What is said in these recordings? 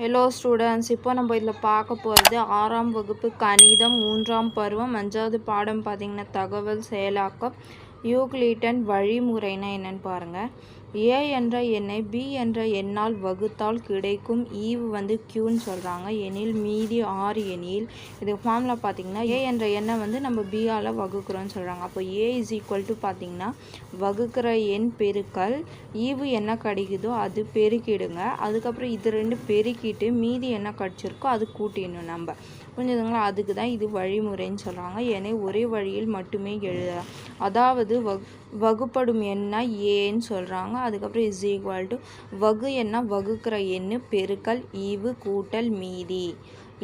Hello students இப்போ நம்ம இதில் பார்க்க போகிறது ஆறாம் வகுப்பு கணிதம் மூன்றாம் பருவம் அஞ்சாவது பாடம் பார்த்திங்கன்னா தகவல் செயலாக்கம். யூக்ளிட்டன் வழிமுறைனா என்னன்னு பாருங்கள் ஏ என்ற எண்ணை பி என்ற எண்ணால் வகுத்தால் கிடைக்கும் ஈவு வந்து க்யூன்னு சொல்கிறாங்க எனில் மீதி ஆறு எனில் இது ஃபார்மில் பார்த்திங்கன்னா ஏ என்ற எண்ணை வந்து நம்ம பியால் வகுக்கிறோன்னு சொல்கிறாங்க அப்போ ஏ இஸ் ஈக்குவல் டு பார்த்திங்கன்னா வகுக்கிற எண் பெருக்கல் ஈவு என்ன கிடைக்குதோ அது பெருக்கிடுங்க. அதுக்கப்புறம் இது ரெண்டு பெருக்கிட்டு மீதி என்ன கிடச்சிருக்கோ அது கூட்டிடணும் நம்ம. புரிஞ்சுதுங்களா? அதுக்கு தான் இது வழிமுறைன்னு சொல்கிறாங்க ஏன்னா ஒரே வழியில் மட்டுமே எழுதலாம். அதாவது வகு வகுப்படும் எண்ணா ஏன்னு சொல்கிறாங்க அதுக்கப்புறம் இஸ் ஈக்குவல் டு வகு எண்ணா வகுக்கிற எண்ணு பெருக்கல் ஈவு கூட்டல் மீதி.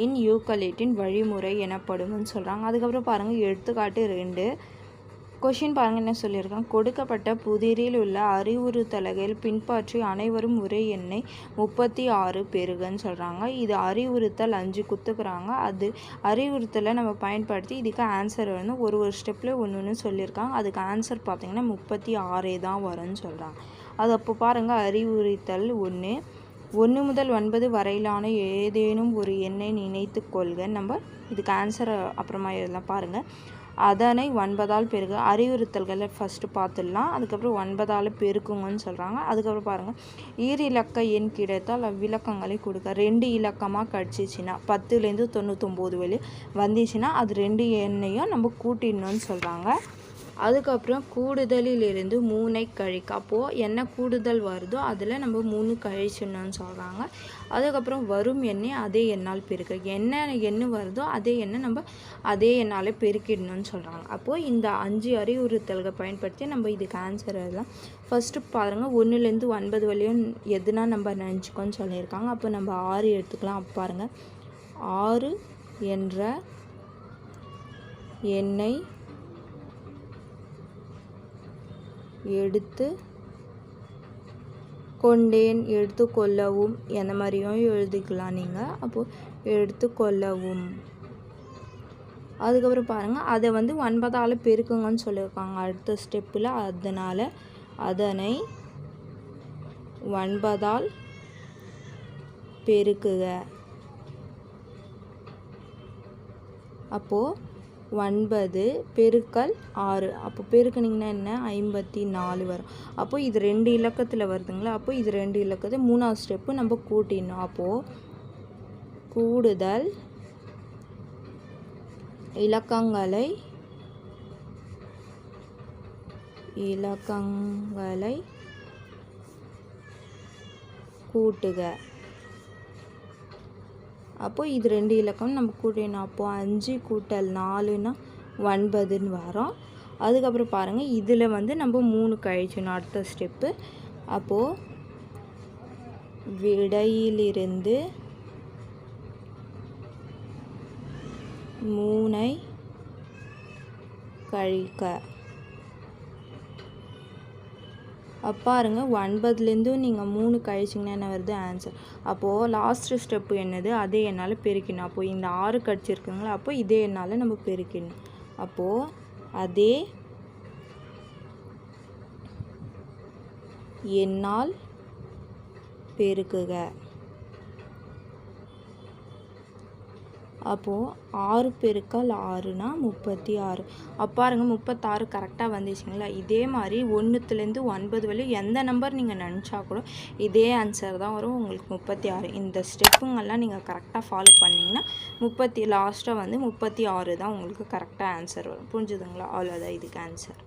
இன் யூக்கலிட்டின் வழிமுறை எனப்படும்னு சொல்கிறாங்க அதுக்கப்புறம் பாருங்கள் எடுத்துக்காட்டு ரெண்டு. கொஷின் பாருங்கள் என்ன சொல்லியிருக்காங்க? கொடுக்கப்பட்ட புதிரில் உள்ள அறிவுறுத்தல்கள் பின்பற்றி அனைவரும் ஒரே எண்ணை முப்பத்தி ஆறு பெருகன்னு சொல்கிறாங்க இது அறிவுறுத்தல் அஞ்சு குத்துக்கிறாங்க. அது அறிவுறுத்தலை நம்ம பயன்படுத்தி இதுக்கு ஆன்சர் வந்து ஒரு ஒரு ஸ்டெப்பில் ஒன்று ஒன்று சொல்லியிருக்காங்க. அதுக்கு ஆன்சர் பார்த்திங்கன்னா முப்பத்தி ஆறே தான் வரும்னு சொல்கிறாங்க அது அப்போ பாருங்கள் அறிவுறுத்தல் ஒன்று ஒன்று முதல் ஒன்பது வரையிலான ஏதேனும் ஒரு எண்ணை நினைத்து கொள்க. நம்ம இதுக்கு ஆன்சர் அப்புறமா இதெல்லாம் பாருங்கள் அதனை ஒன்பதால் பெருக. அறிவுறுத்தல்களை ஃபஸ்ட்டு பார்த்துடலாம். அதுக்கப்புறம் ஒன்பதால் பெருக்குங்கன்னு சொல்கிறாங்க அதுக்கப்புறம் பாருங்கள் ஈர் இலக்க எண் கிடைத்தால் அவ்விலக்கங்களை கொடுக்க. ரெண்டு இலக்கமாக கிடச்சிச்சின்னா பத்துலேருந்து தொண்ணூத்தொம்போது வழி வந்துச்சுன்னா அது ரெண்டு எண்ணையும் நம்ம கூட்டிடணும்னு சொல்கிறாங்க அதுக்கப்புறம் கூடுதலிலிருந்து மூணை கழிக்க. அப்போது என்ன கூடுதல் வருதோ அதில் நம்ம மூணு கழிச்சிடணும்னு சொல்கிறாங்க அதுக்கப்புறம் வரும் எண்ணெய் அதே எண்ணால் பெருக்க. என்ன எண்ணு வருதோ அதே எண்ணெய் நம்ம அதே எண்ணால் பெருக்கிடணும்னு சொல்கிறாங்க அப்போது இந்த அஞ்சு அறிவுறுத்தல்கள் பயன்படுத்தி நம்ம இதுக்கு ஆன்சர் எல்லாம் ஃபஸ்ட்டு பாருங்கள் ஒன்றுலேருந்து ஒன்பது வழியும் எதுனா நம்ம நினச்சிக்கோன்னு சொல்லியிருக்காங்க. அப்போ நம்ம ஆறு எடுத்துக்கலாம். பாருங்கள் ஆறு என்ற எண்ணெய் எடுத்து கொண்டேன். எடுத்துக்கொள்ளவும் எந்த மாதிரியும் எழுதிக்கலாம் நீங்கள் அப்போது எடுத்துக்கொள்ளவும் அதுக்கப்புறம் பாருங்கள் அதை வந்து ஒன்பதால் பெருக்குங்கன்னு சொல்லியிருக்காங்க. அடுத்த ஸ்டெப்பில் அதனால் அதனை ஒன்பதால் பெருக்குக. அப்போது ஒன்பது பெருக்கல் ஆறு. அப்போ பெருக்குனிங்கன்னா என்ன? ஐம்பத்தி நாலு வரும். அப்போ இது ரெண்டு இலக்கத்தில் வருதுங்களா? அப்போ இது ரெண்டு இலக்கத்தை மூணாவது ஸ்டெப்பு நம்ம கூட்டிடணும். அப்போது கூடுதல் இலக்கங்களை இலக்கங்களை கூட்டுக. அப்போது இது ரெண்டு இலக்கம். நம்ம கூட்டணும் அப்போது அஞ்சு கூட்டல் நாலுன்னா ஒன்பதுன்னு வரோம். அதுக்கப்புறம் பாருங்கள் இதில் வந்து நம்ம மூணு கழிச்சணும் அடுத்த ஸ்டெப்பு அப்போது விடையிலிருந்து மூனை கழிக்க பாருங்க ஒன்பதுலேருந்தும் நீங்கள் மூணு கழிச்சிங்கன்னா என்ன வருது? ஆன்சர் அப்போது லாஸ்ட்டு ஸ்டெப்பு என்னது? அதே என்னால் பெருக்கணும் அப்போது இந்த ஆறு கடிச்சிருக்குங்களா? அப்போ இதே என்னால் நம்ம பெருக்கணும் அப்போது அதே என்னால் பெருக்குக. அப்போது ஆறு பெருக்கல் ஆறுனா முப்பத்தி ஆறு பாருங்க முப்பத்தாறு கரெக்டாக வந்துச்சுங்களா? இதே மாதிரி ஒன்றுத்துலேருந்து ஒன்பது வரையும் எந்த நம்பர் நீங்கள் நினச்சா கூட இதே ஆன்சர் தான் வரும். உங்களுக்கு முப்பத்தி ஆறு இந்த ஸ்டெப்புங்கெல்லாம் நீங்கள் கரெக்டாக ஃபாலோ பண்ணிங்கன்னா முப்பத்தி லாஸ்ட்டாக வந்து முப்பத்தி ஆறு தான் உங்களுக்கு கரெக்டாக ஆன்சர் வரும். புரிஞ்சுதுங்களா? அவ்வளோதான் இதுக்கு ஆன்சர்